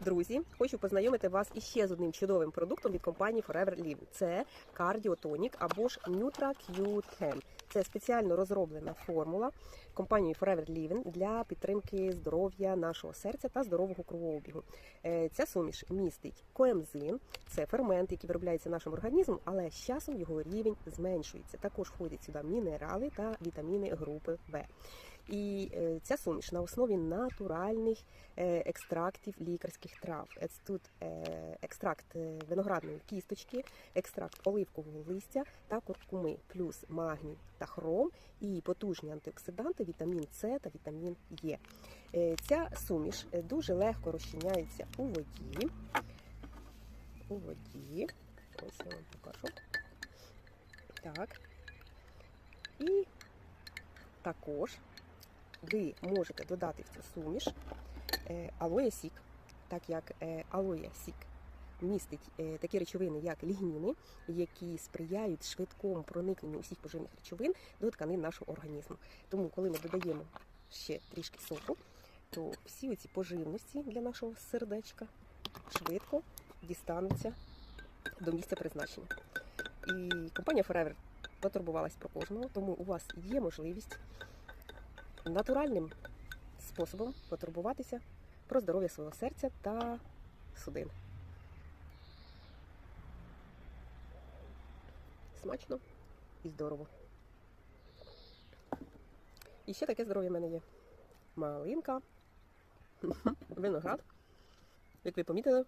Друзі, хочу познайомити вас іще з одним чудовим продуктом від компанії Forever Living. Це кардіотонік або ж NutraQ10. Це спеціально розроблена формула компанією Forever Living для підтримки здоров'я нашого серця та здорового кровообігу. Е, Ця суміш містить коемзин, це фермент, який виробляється нашим організмом, але з часом його рівень зменшується. Також входять сюди мінерали та вітаміни групи В. І е, ця суміш на основі натуральних е, екстрактів лікарських трав. Е, Тут екстракт виноградної кісточки, екстракт оливкового листя та куркуми, плюс магній та хром і потужні антиоксиданти, вітамін С та вітамін Е. Ця суміш дуже легко розчиняється у воді. У воді. Ось я вам покажу. Так. І також ви можете додати в цю суміш е, алоє сік, так як е, алоє сік містить е, такі речовини, як лігніни, які сприяють швидкому проникненню усіх поживних речовин до тканин нашого організму. Тому, коли ми додаємо ще трішки соку, то всі ці поживності для нашого сердечка швидко дістануться до місця призначення. І компанія Forever потурбувалась про кожного, тому у вас є можливість натуральним способом потурбуватися про здоров'я свого серця та судин. Смачно і здорово. І ще таке здоров'я в мене є. Малинка, виноград. Як ви помітили,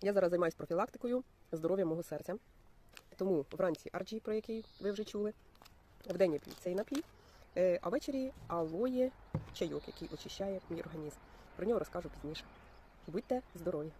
я зараз займаюся профілактикою здоров'я мого серця. Тому вранці RG, про який ви вже чули, вдень я п'ю цей напій, а ввечері алоє чайок, який очищає мій організм. Про нього розкажу пізніше. Будьте здорові!